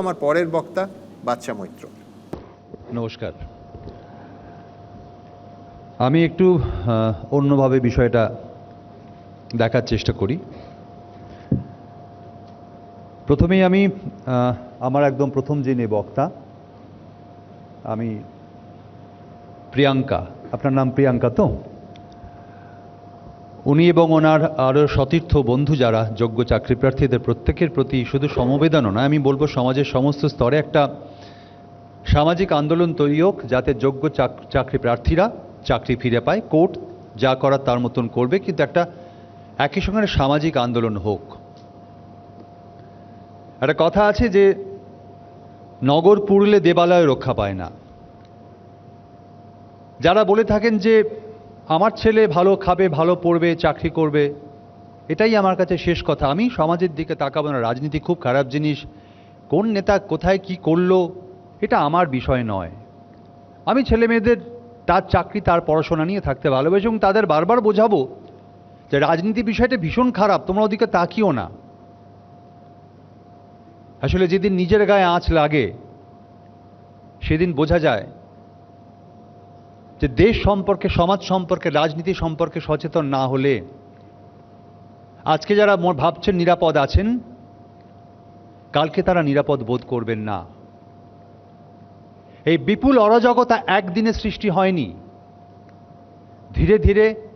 আমার পরের বক্তা বাচ্চা মৈত্র। নমস্কার। আমি একটু অন্যভাবে বিষয়টা দেখার চেষ্টা করি। প্রথমেই আমি আমার একদম প্রথম যিনি বক্তা, আমি প্রিয়াঙ্কা। আপনার নাম প্রিয়াঙ্কা তো? উনি এবং ওনার আরও সতীর্থ বন্ধু যারা, যোগ্য চাকরি প্রার্থীদের প্রত্যেকের প্রতি শুধু সমবেদনও নয়, আমি বলব সমাজের সমস্ত স্তরে একটা সামাজিক আন্দোলন তৈরি হোক, যাতে যোগ্য চাক- চাকরি প্রার্থীরা চাকরি ফিরে পায়, কোর্ট যা করার তার মতন করবে, কিন্তু একটা একই সঙ্গে সামাজিক আন্দোলন হোক। একটা কথা আছে যে, নগর পুড়লে দেবালয় রক্ষা পায় না। যারা বলে থাকেন যে আমার ছেলে ভালো খাবে, ভালো পড়বে, চাকরি করবে, এটাই আমার কাছে শেষ কথা। আমি সমাজের দিকে তাকাবো না, রাজনীতি খুব খারাপ জিনিস, কোন নেতা কোথায় কি করল, এটা আমার বিষয় নয়। আমি ছেলে মেয়েদের, তার চাকরি, তার পড়াশোনা নিয়ে থাকতে ভালোবাসি এবং তাদের বারবার বোঝাবো যে রাজনীতি বিষয়টা ভীষণ খারাপ, তোমরা ওদিকে তাকিও না। আসলে যেদিন নিজের গায়ে আঁচ লাগে, সেদিন বোঝা যায় যে দেশ সম্পর্কে, সমাজ সম্পর্কে, রাজনীতি সম্পর্কে সচেতন না হলে, আজকে যারা ভাবছেন নিরাপদ আছেন, কালকে তারা নিরাপদ বোধ করবেন না। এই বিপুল অরাজকতা একদিনে সৃষ্টি হয়নি। ধীরে ধীরে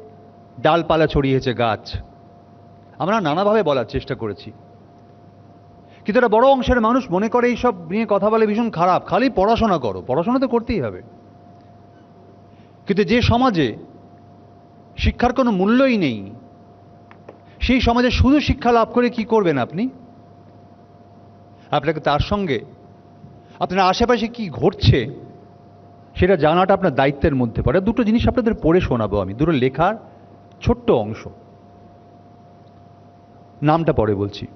ডালপালা ছড়িয়েছে গাছ। আমরা নানাভাবে বলার চেষ্টা করেছি। কিন্তু একটা বড় অংশের মানুষ মনে করে এইসব নিয়ে কথা বলে ভীষণ খারাপ। খালি পড়াশোনা করো। পড়াশোনা তো করতেই হবে। কিন্তু যে সমাজে শিক্ষার কোনো মূল্যই নেই, সেই সমাজে শুধু শিক্ষা লাভ করে কি করবেন আপনি? আপনাকে তার সঙ্গে আপনার আশেপাশে কি ঘটছে সেটা জানাটা আপনার দায়িত্বের মধ্যে পড়ে। দুটো জিনিস আপনাদের পড়ে শোনাবো আমি। দুটো লেখার ছোট্ট অংশ। নামটা পরে বলছি।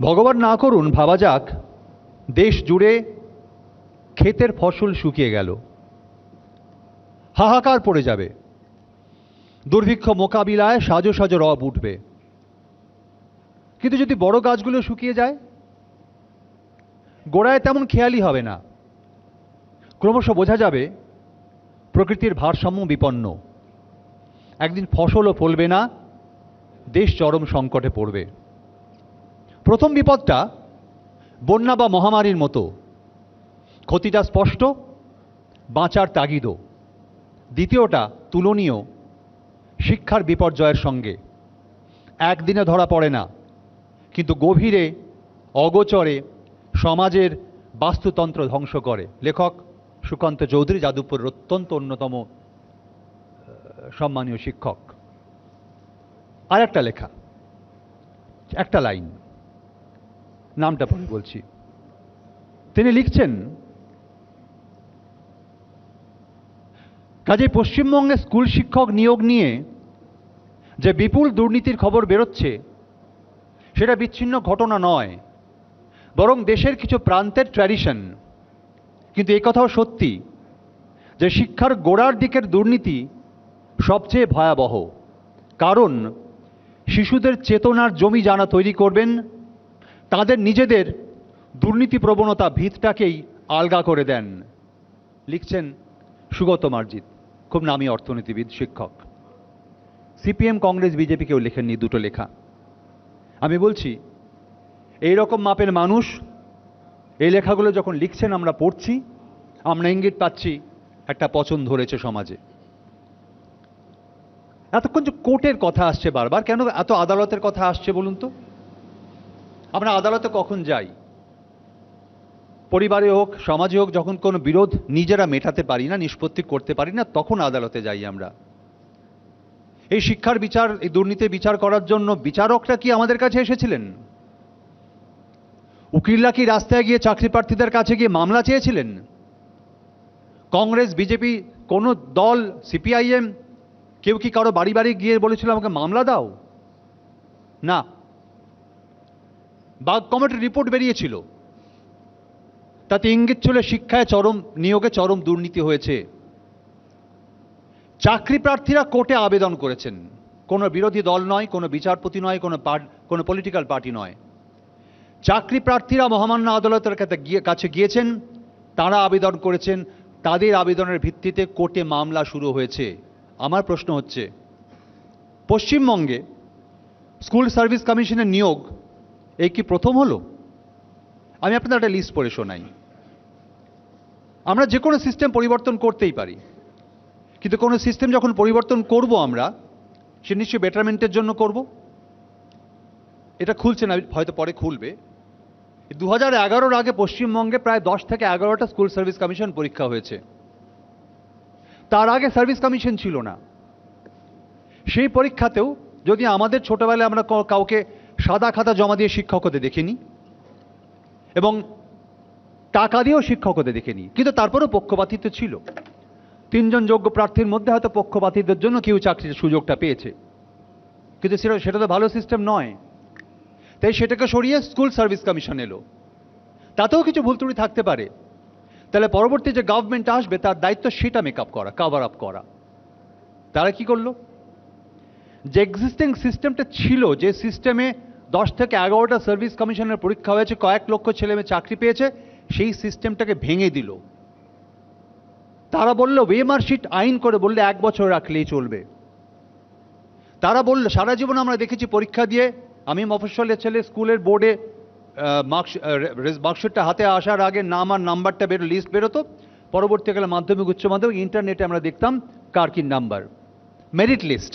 ভগবান না করুন, ভাবা যাক, দেশ জুড়ে ক্ষেতের ফসল শুকিয়ে গেল। হাহাকার পড়ে যাবে। দুর্ভিক্ষ মোকাবিলায় সাজো সাজো রব উঠবে। কিন্তু যদি বড় গাছগুলো শুকিয়ে যায়, গোড়ায় তেমন খেয়ালই হবে না। ক্রমশ বোঝা যাবে, প্রকৃতির ভারসাম্য বিপন্ন। একদিন ফসলও ফলবে না, দেশ চরম সংকটে পড়বে। প্রথম বিপদটা বন্যা বা মহামারীর মতো। ক্ষতিটা স্পষ্ট, বাঁচার তাগিদও। দ্বিতীয়টা তুলনীয়, শিক্ষার বিপর্যয়ের সঙ্গে। একদিনে ধরা পড়ে না, কিন্তু গভীরে, অগোচরে সমাজের বাস্তুতন্ত্র ধ্বংস করে। লেখক সুকান্ত চৌধুরী, যাদবপুরের অত্যন্ত অন্যতম সম্মানীয় শিক্ষক। আর একটা লেখা, একটা লাইন, নামটা পরে বলছি। তিনি লিখছেন কাজে পশ্চিমবঙ্গে স্কুল শিক্ষক নিয়োগ নিয়ে যে বিপুল দুর্নীতির খবর বেরোচ্ছে, সেটা বিচ্ছিন্ন ঘটনা নয়, বরং দেশের কিছু প্রান্তের ট্র্যাডিশন কিন্তু কথাও সত্যি যে শিক্ষার গোড়ার দিকের দুর্নীতি সবচেয়ে ভয়াবহ। কারণ শিশুদের চেতনার জমি জানা তৈরি করবেন, তাদের নিজেদের দুর্নীতি প্রবণতা ভিতটাকেই আলগা করে দেন। লিখছেন সুগত মার্জিত। খুব নামী অর্থনীতিবিদ, শিক্ষক। সিপিএম কংগ্রেস, বিজেপি কেউ লেখেননি দুটো লেখা। আমি বলছি, এই রকম মাপের মানুষ, এই লেখাগুলো যখন লিখছেন আমরা পড়ছি, আমরা ইঙ্গিত পাচ্ছি একটা পছন্দ ধরেছে সমাজে। এতক্ষণ যে কোর্টের কথা আসছে বারবার, কেন এত আদালতের কথা আসছে বলুন তো? আমরা আদালতে কখন যাই? পরিবারে হোক, সমাজে হোক, যখন কোনো বিরোধ নিজেরা মেটাতে পারি না, নিষ্পত্তি করতে পারি না, তখন আদালতে যাই আমরা। এই শিক্ষার বিচার, এই দুর্নীতির বিচার করার জন্য বিচারকরা কি আমাদের কাছে এসেছিলেন? উকিলরা কি রাস্তায় গিয়ে চাকরি প্রার্থীদের কাছে গিয়ে মামলা চেয়েছিলেন? কংগ্রেস, বিজেপি, কোনো দল, সিপিআইএম, কেউ কি কারও বাড়ি বাড়ি গিয়ে বলেছিল আমাকে মামলা দাও? না। বাগ কমিটির রিপোর্ট বেরিয়েছিল। তাতে ইঙ্গিত ছিল শিক্ষায় চরম, নিয়োগে চরম দুর্নীতি হয়েছে। চাকরি প্রার্থীরা কোর্টে আবেদন করেছেন। কোনো বিরোধী দল নয়, কোনো বিচারপতি নয়, কোনো কোনো পলিটিক্যাল পার্টি নয়। চাকরি প্রার্থীরা মহামান্য আদালতের কাছে গিয়েছেন, তারা আবেদন করেছেন, তাদের আবেদনের ভিত্তিতে কোর্টে মামলা শুরু হয়েছে। আমার প্রশ্ন হচ্ছে, পশ্চিমবঙ্গে স্কুল সার্ভিস কমিশনের নিয়োগ, এই কি প্রথম হলো? আমি আপনাদের একটা লিস্ট পড়ে শোনাই। আমরা যে কোনো সিস্টেম পরিবর্তন করতেই পারি। কিন্তু কোনো সিস্টেম যখন পরিবর্তন করব আমরা, সে নিশ্চয়ই বেটারমেন্টের জন্য করব। এটা খুলছে না, হয়তো পরে খুলবে। দু হাজার এগারোর আগে পশ্চিমবঙ্গে প্রায় দশ থেকে এগারোটা স্কুল সার্ভিস কমিশন পরীক্ষা হয়েছে। তার আগে সার্ভিস কমিশন ছিল না। সেই পরীক্ষাতেও যদি আমাদের ছোটবেলায় আমরা কাউকে সাদা খাতা জমা দিয়ে শিক্ষক হতে দেখিনি, এবং টাকা দিয়েও শিক্ষক হতে দেখিনি কিন্তু তারপরেও পক্ষপাতিত্ব ছিল। তিনজন যোগ্য প্রার্থীর মধ্যে হয়তো পক্ষপাতিত্বের জন্য কেউ চাকরির সুযোগটা পেয়েছে। কিন্তু সেটা সেটা তো ভালো সিস্টেম নয়। তাই সেটাকে সরিয়ে স্কুল সার্ভিস কমিশন এলো। তাতেও কিছু ভুল ত্রুটি থাকতে পারে। তাহলে পরবর্তী যে গভর্নমেন্ট আসবে, তার দায়িত্ব সেটা মেক আপ করা কাভার আপ করা। তারা কি করল? যে এক্সিস্টিং সিস্টেমটা ছিল, যে সিস্টেমে দশ থেকে এগারোটা সার্ভিস কমিশনের পরীক্ষা হয়েছে, কয়েক লক্ষ ছেলে মেয়ে চাকরি পেয়েছে সেই সিস্টেমটাকে ভেঙে দিল। তারা বলল ওয়েমার্কশিট আইন করে বললে এক বছর রাখলেই চলবে। তারা বলল, সারা জীবন আমরা দেখেছি পরীক্ষা দিয়ে আমি মফস্বলের ছেলে স্কুলের বোর্ডে মার্কশিটটা হাতে আসার আগে নাম আর নাম্বারটা বেরো, লিস্ট বেরোতো। পরবর্তীকালে মাধ্যমিক, উচ্চ মাধ্যমিক, ইন্টারনেটে আমরা দেখতাম কার কি নাম্বার, মেরিট লিস্ট।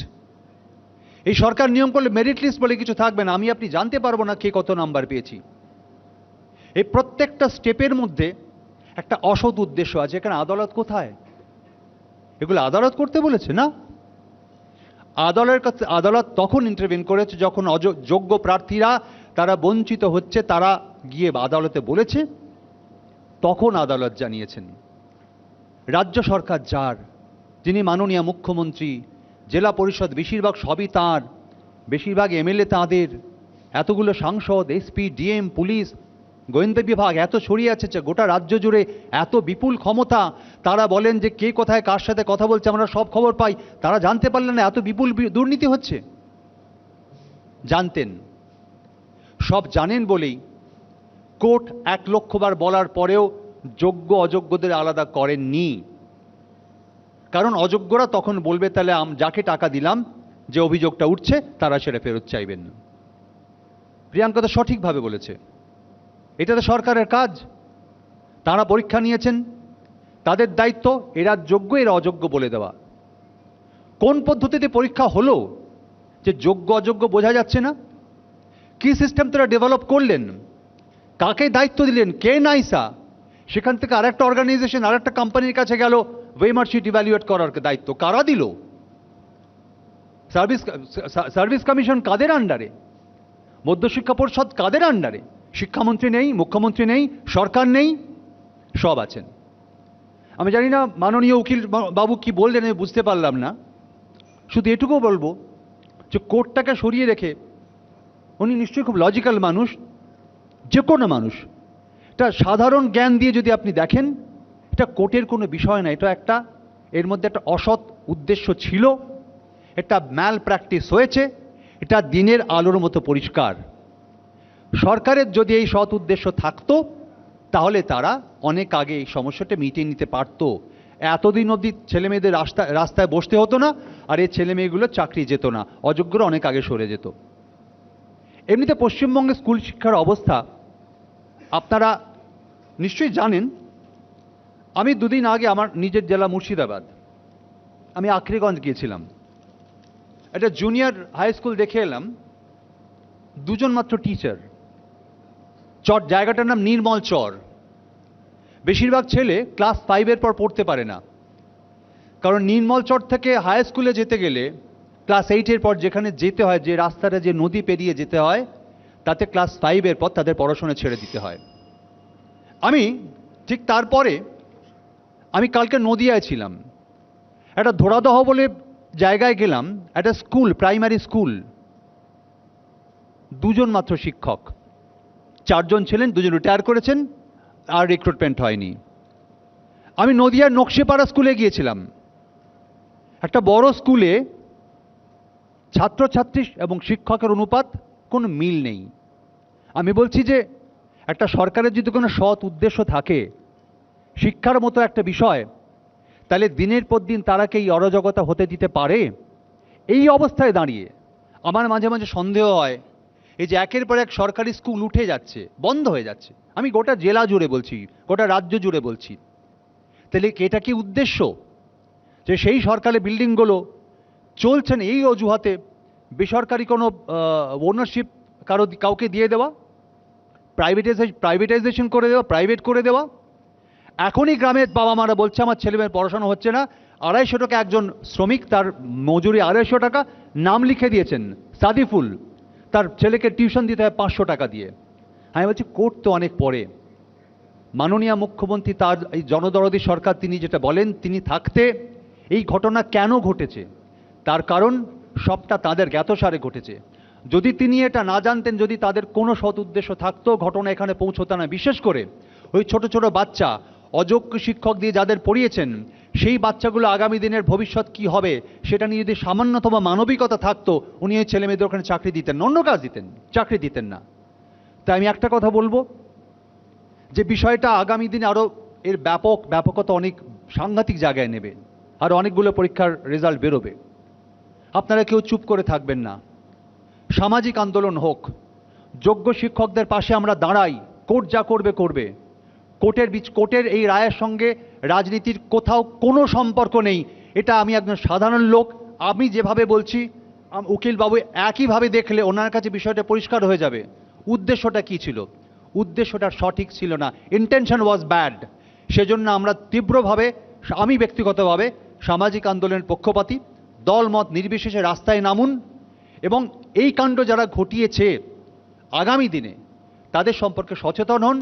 এই সরকার নিয়ম করলে মেরিট লিস্ট বলে কিছু থাকবে না। আমি আপনি জানতে পারব না কে কত নাম্বার পেয়েছি। এই প্রত্যেকটা স্টেপের মধ্যে একটা অসৎ উদ্দেশ্য আছে। এখানে আদালত কোথায়? এগুলো আদালত করতে বলেছে না? আদালতের কাছে, আদালত তখন ইন্টারভিন করেছে যখন যোগ্য প্রার্থীরা তারা বঞ্চিত হচ্ছে, তারা গিয়ে আদালতে বলেছে। তখন আদালত জানিয়েছেন, রাজ্য সরকার যার, যিনি মাননীয় মুখ্যমন্ত্রী, জেলা পরিষদ বেশিরভাগ সবই তাঁর, বেশিরভাগ এমএলএ তাঁদের, এতগুলো সাংসদ, এসপি, ডিএম, পুলিশ গোয়েন্দা বিভাগ এত ছড়িয়ে আছে যে গোটা রাজ্য জুড়ে এত বিপুল ক্ষমতা, তারা বলেন যে কে কোথায় কার সাথে কথা বলছে, আমরা সব খবর পাই। তারা জানতে পারলেন না এত বিপুল দুর্নীতি হচ্ছে। জানতেন। সব জানেন বলেই কোর্ট এক লক্ষবার বলার পরেও যোগ্য অযোগ্যদের আলাদা করেননি। কারণ অযোগ্যরা তখন বলবে, তাহলে আম যাকে টাকা দিলাম যে অভিযোগটা উঠছে, তারা সেটা ফেরত চাইবেন প্রিয়াঙ্কা তো সঠিকভাবে বলেছে। এটা তো সরকারের কাজ। তারা পরীক্ষা নিয়েছেন। তাদের দায়িত্ব এরা যোগ্য, এরা অযোগ্য বলে দেওয়া। কোন পদ্ধতিতে পরীক্ষা হলো যে যোগ্য, অযোগ্য বোঝা যাচ্ছে না? কি সিস্টেম তারা ডেভেলপ করলেন? কাকে দায়িত্ব দিলেন? কে নাইসা? সেখান থেকে আরেকটা অর্গানাইজেশন আরেকটা কোম্পানির কাছে গেল ওয়েমার্কশিট ইভ্যালুয়েট করার দায়িত্ব। কারা দিল? সার্ভিস সার্ভিস কমিশন কাদের আন্ডারে মধ্যশিক্ষা পরিষদ কাদের আন্ডারে শিক্ষামন্ত্রী নেই, মুখ্যমন্ত্রী নেই, সরকার নেই, সব আছেন। আমি জানি না মাননীয় উকিল বাবু কি বললেন আমি বুঝতে পারলাম না। শুধু এটুকু বলব যে কোর্টটাকে সরিয়ে রেখে উনি নিশ্চয়ই খুব লজিক্যাল মানুষ, যে কোনো মানুষ। এটা সাধারণ জ্ঞান দিয়ে যদি আপনি দেখেন, এটা কোর্টের কোনো বিষয় না, এটা একটা, এর মধ্যে একটা অসৎ উদ্দেশ্য ছিল, এটা ম্যাল প্র্যাকটিস হয়েছে, এটা দিনের আলোর মতো পরিষ্কার। সরকারের যদি এই সৎ উদ্দেশ্য থাকতো, তাহলে তারা অনেক আগে এই সমস্যাটা মিটিয়ে নিতে পারতো। এতদিন অবধি ছেলে মেয়েদের রাস্তা, রাস্তায় বসতে হতো না, আর এই ছেলে মেয়েগুলো চাকরি যেত না, অযোগ্যরা অনেক আগে সরে যেত। এমনিতে পশ্চিমবঙ্গের স্কুল শিক্ষার অবস্থা, আপনারা নিশ্চয়ই জানেন, আমি দুদিন আগে আমার নিজের জেলা মুর্শিদাবাদ, আমি আখরিগঞ্জ গিয়েছিলাম। একটা জুনিয়র হাই স্কুল দেখে এলাম, দুজন মাত্র টিচার। চর, জায়গাটার নাম নির্মল চর। বেশিরভাগ ছেলে ক্লাস ফাইভের পর পড়তে পারে না। কারণ নির্মল চর থেকে হাই স্কুলে যেতে গেলে ক্লাস এইটের পর যেখানে যেতে হয়, যে রাস্তাটা, যে নদী পেরিয়ে যেতে হয়, তাতে ক্লাস ফাইভের পর তাদের পড়াশোনা ছেড়ে দিতে হয়। আমি ঠিক তারপরে আমি কালকে নদিয়ায় ছিলাম। একটা ধরাদহ বলে জায়গায় গেলাম, একটা স্কুল প্রাইমারি স্কুল দুজন মাত্র শিক্ষক। চারজন ছিলেন, দুজন রিটায়ার করেছেন, আর রিক্রুটমেন্ট হয়নি। আমি নদিয়ার নকশিপাড়া স্কুলে গিয়েছিলাম। একটা বড় স্কুলে ছাত্রছাত্রী এবং শিক্ষকের অনুপাত কোনো মিল নেই। আমি বলছি যে, একটা সরকারের যদি কোনো সৎ উদ্দেশ্য থাকে, শিক্ষার মতো একটা বিষয়, তাহলে দিনের পর দিন তারা কি এই অরাজকতা হতে দিতে পারে? এই অবস্থায় দাঁড়িয়ে আমার মাঝে মাঝে সন্দেহ হয় এই যে একের পর এক সরকারি স্কুল উঠে যাচ্ছে, বন্ধ হয়ে যাচ্ছে। আমি গোটা জেলা জুড়ে বলছি, গোটা রাজ্য জুড়ে বলছি। তাহলে এটা কি উদ্দেশ্য? যে সেই সরকারি বিল্ডিংগুলো চলছেন এই অজুহাতে বেসরকারি কোনো ওনারশিপ কারও কাউকে দিয়ে দেওয়া? প্রাইভেটাইজেশন প্রাইভেটাইজেশন করে দেওয়া প্রাইভেট করে দেওয়া? এখনই গ্রামের বাবা মারা বলছে, আমার ছেলে মেয়ের পড়াশোনা হচ্ছে না। আড়াইশো টাকা একজন শ্রমিক তার মজুরি আড়াইশো টাকা নাম লিখে দিয়েছেন, সাদিফুল। তার ছেলেকে টিউশন দিতে হয় পাঁচশো টাকা দিয়ে। আমি বলছি, কোর্ট তো অনেক পরে। মাননীয় মুখ্যমন্ত্রী তার এই জনদরদি সরকার তিনি যেটা বলেন, তিনি থাকতে এই ঘটনা কেন ঘটেছে? তার কারণ সবটা তাদের জ্ঞাতসারে ঘটেছে। যদি তিনি এটা না জানতেন, যদি তাদের কোনো সৎ উদ্দেশ্য থাকতো, ঘটনা এখানে পৌঁছতো না। বিশেষ করে ওই ছোট ছোট বাচ্চা, অযোগ্য শিক্ষক দিয়ে যাদের পড়িয়েছেন সেই বাচ্চাগুলো আগামী দিনের ভবিষ্যৎ কি হবে, সেটা নিয়ে যদি সামান্যতম মানবিকতা থাকতো, উনি ওই ছেলে মেয়েদের ওখানে চাকরি দিতেন অন্য কাজ দিতেন, চাকরি দিতেন না। তাই আমি একটা কথা বলব, যে বিষয়টা আগামী দিনে আরও এর ব্যাপক ব্যাপকতা অনেক সাংঘাতিক জায়গায় নেবে, আর অনেকগুলো পরীক্ষার রেজাল্ট বেরোবে। আপনারা কেউ চুপ করে থাকবেন না। সামাজিক আন্দোলন হোক, যোগ্য শিক্ষকদের পাশে আমরা দাঁড়াই, কোর্ট যা করবে করবে। কোর্টের বিচ কোর্টের এই রায়ের সঙ্গে রাজনীতির কোথাও কোনো সম্পর্ক নেই। এটা আমি একজন সাধারণ লোক, আমি যেভাবে বলছি উকিলবাবু একইভাবে দেখলে ওনার কাছে বিষয়টা পরিষ্কার হয়ে যাবে। উদ্দেশ্যটা কী ছিল? উদ্দেশ্যটা সঠিক ছিল না। ইন্টেনশন ওয়াজ ব্যাড সেজন্য আমরা তীব্রভাবে, আমি ব্যক্তিগতভাবে সামাজিক আন্দোলনের পক্ষপাতী, দলমত নির্বিশেষে রাস্তায় নামুন এবং এই কাণ্ড যারা ঘটিয়েছে, আগামী দিনে তাদের সম্পর্কে সচেতন হন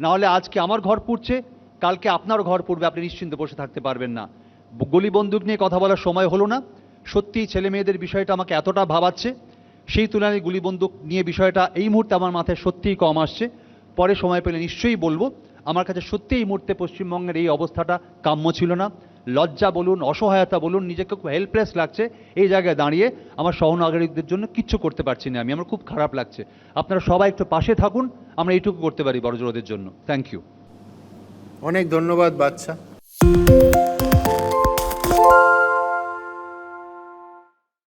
নাহলে আজকে আমার ঘর পুড়ছে, কালকে আপনার ঘর পুড়বে, আপনি নিশ্চিন্তে বসে থাকতে পারবেন না। গুলি বন্দুক নিয়ে কথা বলার সময় হলো না। সত্যিই ছেলে মেয়েদের বিষয়টা আমাকে এতটা ভাবাচ্ছে, সেই তুলনায় গুলি বন্দুক নিয়ে বিষয়টা এই মুহূর্তে আমার মাথায় সত্যিই কম আসছে। পরে সময় পেলে নিশ্চয়ই বলব, আমার কাছে সত্যি এই মুহূর্তে পশ্চিমবঙ্গের এই অবস্থাটা কাম্য ছিল না। লজ্জা বলুন, অসহায়তা বলুন, নিজেকে খুব হেল্পলেস লাগছে এই জায়গায় দাঁড়িয়ে। আমার সহনাগরিকদের জন্য কিচ্ছু করতে পারছি না আমি, আমার খুব খারাপ লাগছে। আপনারা সবাই একটু পাশে থাকুন আমরা এইটুকু করতে পারি বড়জোড়দের জন্য। থ্যাংক ইউ অনেক ধন্যবাদ বাচ্চা